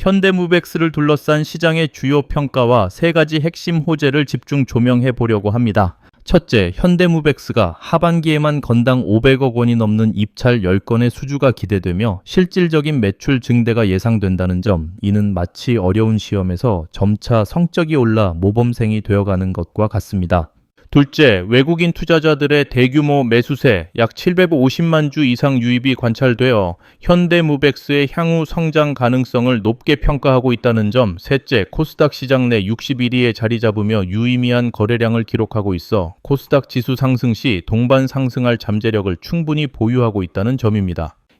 현대무백스를 둘러싼 시장의 주요 평가와 세 가지 핵심 호재를 집중 조명해 보려고 합니다. 첫째, 현대무백스가 하반기에만 건당 500억 원이 넘는 입찰 10건의 수주가 기대되며 실질적인 매출 증대가 예상된다는 점, 이는 마치 어려운 시험에서 점차 성적이 올라 모범생이 되어가는 것과 같습니다. 둘째, 외국인 투자자들의 대규모 매수세 약 750만 주 이상 유입이 관찰되어 현대무백스의 향후 성장 가능성을 높게 평가하고 있다는 점. 셋째, 코스닥 시장 내 61위에 자리 잡으며 유의미한 거래량을 기록하고 있어 코스닥 지수 상승 시 동반 상승할 잠재력을 충분히 보유하고 있다는 점입니다.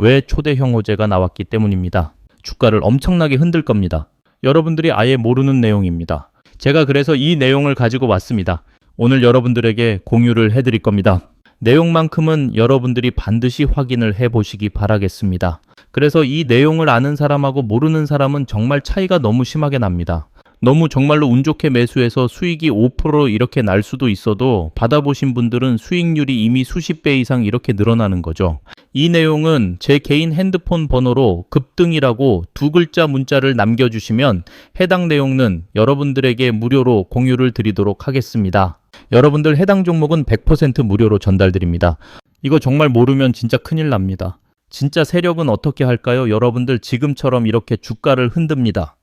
왜 초대형 호재가 나왔기 때문입니다. 주가를 엄청나게 흔들 겁니다. 여러분들이 아예 모르는 내용입니다. 제가 그래서 이 내용을 가지고 왔습니다. 오늘 여러분들에게 공유를 해드릴 겁니다. 내용만큼은 여러분들이 반드시 확인을 해 보시기 바라겠습니다. 그래서 이 내용을 아는 사람하고 모르는 사람은 정말 차이가 너무 심하게 납니다. 너무 정말로 운 좋게 매수해서 수익이 5% 이렇게 날 수도 있어도 받아보신 분들은 수익률이 이미 수십 배 이상 이렇게 늘어나는 거죠. 이 내용은 제 개인 핸드폰 번호로 급등이라고 두 글자 문자를 남겨주시면 해당 내용은 여러분들에게 무료로 공유를 드리도록 하겠습니다. 여러분들 해당 종목은 100% 무료로 전달드립니다. 이거 정말 모르면 진짜 큰일 납니다. 진짜 세력은 어떻게 할까요? 여러분들 지금처럼 이렇게 주가를 흔듭니다.